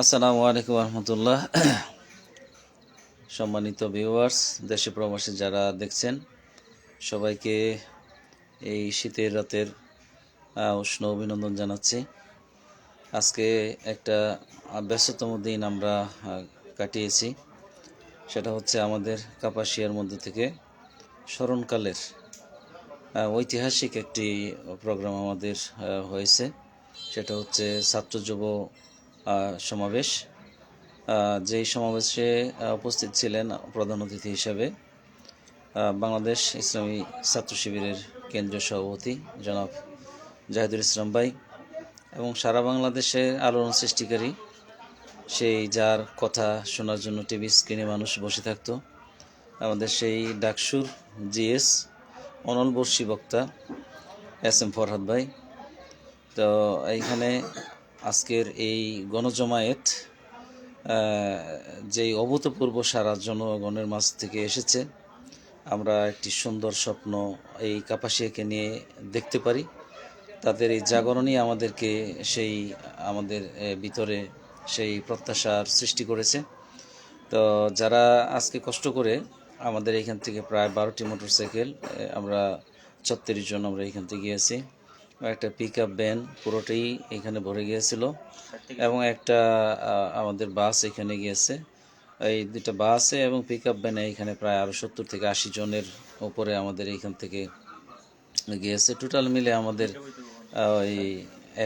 আসসালামু আলাইকুম রহমতুল্লাহ সম্মানিত ভিউয়ার্স দেশে প্রবাসী যারা দেখছেন, সবাইকে এই শীতের রাতের উষ্ণ অভিনন্দন জানাচ্ছি। আজকে একটা ব্যস্ততম দিন আমরা কাটিয়েছি। সেটা হচ্ছে আমাদের কাপাসিয়ার মধ্যে থেকে স্মরণকালের ঐতিহাসিক একটি প্রোগ্রাম আমাদের হয়েছে। সেটা হচ্ছে ছাত্র যুব সমাবেশ যেই সমাবেশে উপস্থিত ছিলেন প্রধান অতিথি হিসেবে বাংলাদেশ ইসলামী ছাত্র শিবিরের কেন্দ্রীয় সভাপতি জনাব জাহিদুল ইসলাম ভাই এবং সারা বাংলাদেশে আলোড়ন সৃষ্টিকারী সেই যার কথা শোনার জন্য টিভি স্ক্রিনে মানুষ বসে থাকতো, আমাদের সেই ডাকসুর জিএস অনল বর্ষী বক্তা এস এম ফরহাদ ভাই। তো এইখানে আজকের এই গণজমায়েত যেই অভূতপূর্ব সারা জনগণের মাঝ থেকে এসেছে, আমরা একটি সুন্দর স্বপ্ন এই কাপাসিয়াকে নিয়ে দেখতে পারি। তাদের এই জাগরণই আমাদেরকে সেই, আমাদের ভিতরে সেই প্রত্যাশার সৃষ্টি করেছে। তো যারা আজকে কষ্ট করে আমাদের এখান থেকে প্রায় বারোটি মোটরসাইকেল আমরা ছত্রিশ জন আমরা এখান থেকে গিয়েছি। একটা পিক আপ ভ্যান পুরোটাই এখানে ভরে গিয়েছিল এবং একটা আমাদের বাস এখানে গিয়েছে। এই দুটা বাসে এবং পিক আপ ভ্যানে এখানে প্রায় আরও সত্তর থেকে আশি জনের উপরে আমাদের এইখান থেকে গিয়েছে। টোটাল মিলে আমাদের ওই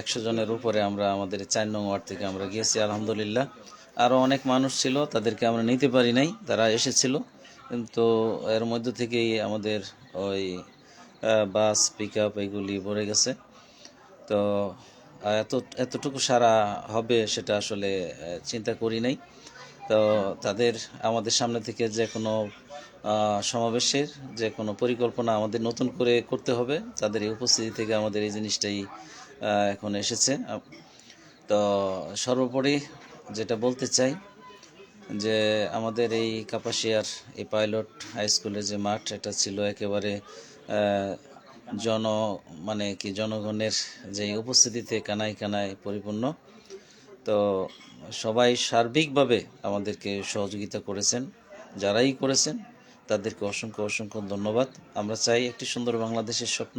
একশো জনের উপরে আমরা আমাদের চার নং ওয়ার্ড থেকে আমরা গিয়েছি আলহামদুলিল্লাহ। আরও অনেক মানুষ ছিল তাদেরকে আমরা নিতে পারি নাই তারা এসেছিল। কিন্তু এর মধ্য থেকেই আমাদের ওই বাস পিক আপ এগুলি ভরে গেছে। তো এত, এতটুকু সারা হবে সেটা আসলে চিন্তা করি নাই। তো, তাদের, আমাদের সামনে থেকে যে কোনো সমাবেশের যে কোনো পরিকল্পনা আমাদের নতুন করে করতে হবে, তাদের এই উপস্থিতি থেকে আমাদের এই জিনিসটাই এখন এসেছে। তো, সর্বোপরি যেটা বলতে চাই, যে আমাদের এই কাপাসিয়ার এই পাইলট হাই স্কুলের যে মাঠ, এটা ছিল একেবারে জন মানে কি জনগণের যে উপস্থিতিতে কানায় কানায় পরিপূর্ণ, তো সবাই সার্বিকভাবে আমাদেরকে সহযোগিতা করেছেন, যারাই করেছেন, তাদেরকে অসংখ্য অসংখ্য ধন্যবাদ। আমরা চাই একটি সুন্দর বাংলাদেশের স্বপ্ন,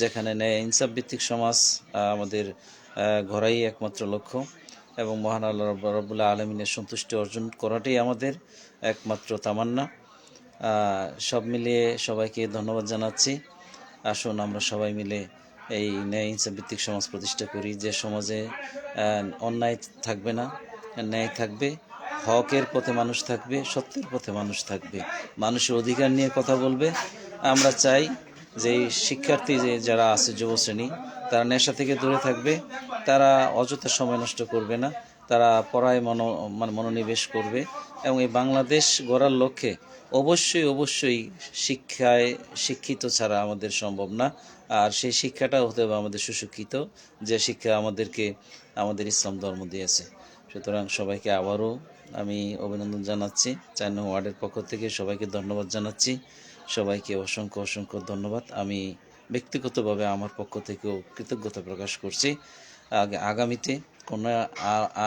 যেখানে ন্যায় ইনসাফ ভিত্তিক সমাজ আমাদের গড়াই একমাত্র লক্ষ্য এবং মহান আল্লাহ রব্বুল্লাহ আলমিনের সন্তুষ্টি অর্জন করাটাই আমাদের একমাত্র তামান্না। সব মিলিয়ে সবাইকে ধন্যবাদ জানাচ্ছি। আসুন, আমরা সবাই মিলে এই ন্যায় ভিত্তিক সমাজ প্রতিষ্ঠা করি। যে সমাজে অন্যায় থাকবে না, ন্যায় থাকবে, হকের পথে মানুষ থাকবে, সত্যের পথে মানুষ থাকবে। মানুষের অধিকার নিয়ে কথা বলবে। আমরা চাই যে শিক্ষার্থী যে যারা আছে যুব শ্রেণি তারা নেশা থেকে দূরে থাকবে। তারা অযথা সময় নষ্ট করবে না। তারা পড়ায় মনো মানে মনোনিবেশ করবে এবং এই বাংলাদেশ গড়ার লক্ষ্যে অবশ্যই অবশ্যই শিক্ষায় শিক্ষিত ছাড়া আমাদের সম্ভব না। আর সেই শিক্ষাটা হতে হবে আমাদের সুশিক্ষিত, যে শিক্ষা আমাদেরকে, আমাদের ইসলাম ধর্ম দিয়েছে। সুতরাং সবাইকে আবারও আমি অভিনন্দন জানাচ্ছি। চার ওয়ার্ডের পক্ষ থেকে সবাইকে ধন্যবাদ জানাচ্ছি। সবাইকে অসংখ্য অসংখ্য ধন্যবাদ। আমি ব্যক্তিগতভাবে আমার পক্ষ থেকেও কৃতজ্ঞতা প্রকাশ করছি। আগে আগামীতে কোনো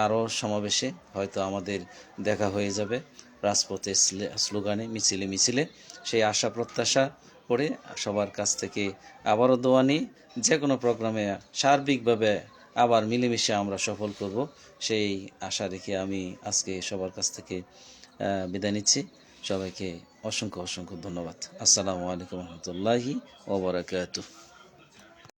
আরও সমাবেশে হয়তো আমাদের দেখা হয়ে যাবে। রাজপথে স্লোগানে, মিছিলে মিছিলে। সেই আশা, প্রত্যাশা করে সবার কাছ থেকে আবারও দোয়া নিই, যে কোনো প্রোগ্রামে সার্বিকভাবে আবার মিলেমিশে আমরা সফল করব। সেই আশা রেখে আমি আজকে সবার কাছ থেকে বিদায় নিচ্ছি। সবাইকে অসংখ্য অসংখ্য ধন্যবাদ। আসসালামু আলাইকুম রহমতুল্লাহি ওবরাকাতুহ